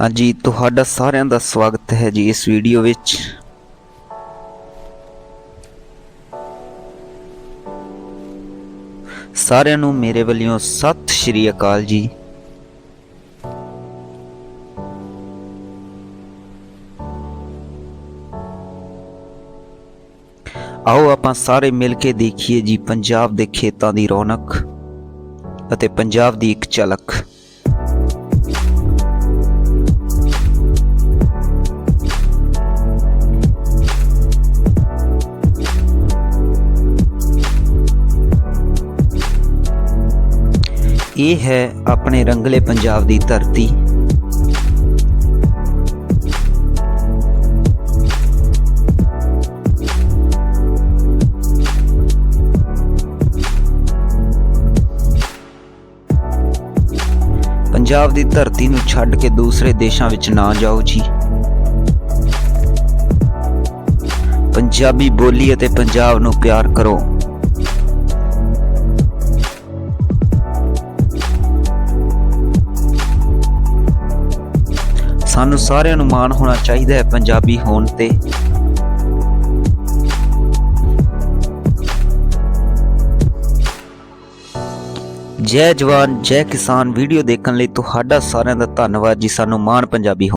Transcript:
ਹਾਂਜੀ, ਤੁਹਾਡਾ ਸਾਰਿਆਂ ਦਾ ਸਵਾਗਤ ਹੈ ਜੀ ਇਸ ਵੀਡੀਓ ਵਿੱਚ। ਸਾਰਿਆਂ ਨੂੰ ਮੇਰੇ ਵੱਲੋਂ ਸਤਿ ਸ਼੍ਰੀ ਅਕਾਲ ਜੀ। ਆਓ ਆਪਾਂ ਸਾਰੇ ਮਿਲ ਕੇ ਦੇਖੀਏ ਜੀ ਪੰਜਾਬ ਦੇ ਖੇਤਾਂ ਦੀ ਰੌਣਕ ਅਤੇ ਪੰਜਾਬ ਦੀ ਇੱਕ ਝਲਕ। ਇਹ ਹੈ ਆਪਣੇ ਰੰਗਲੇ ਪੰਜਾਬ ਦੀ ਧਰਤੀ। ਪੰਜਾਬ ਦੀ ਧਰਤੀ ਨੂੰ ਛੱਡ ਕੇ ਦੂਸਰੇ ਦੇਸ਼ਾਂ ਵਿੱਚ ਨਾ ਜਾਓ ਜੀ। ਪੰਜਾਬੀ ਬੋਲੀ ਅਤੇ ਪੰਜਾਬ ਨੂੰ ਪਿਆਰ ਕਰੋ। ਸਾਨੂੰ ਸਾਰਿਆਂ ਨੂੰ ਮਾਣ ਹੋਣਾ ਚਾਹੀਦਾ ਹੈ ਪੰਜਾਬੀ ਹੋਣ ਤੇ। ਜੈ ਜਵਾਨ, ਜੈ ਕਿਸਾਨ, ਵੀਡੀਓ ਦੇਖਣ ਲਈ ਤੁਹਾਡਾ ਸਾਰਿਆਂ ਦਾ ਧੰਨਵਾਦ ਜੀ। ਸਾਨੂੰ ਮਾਣ ਪੰਜਾਬੀ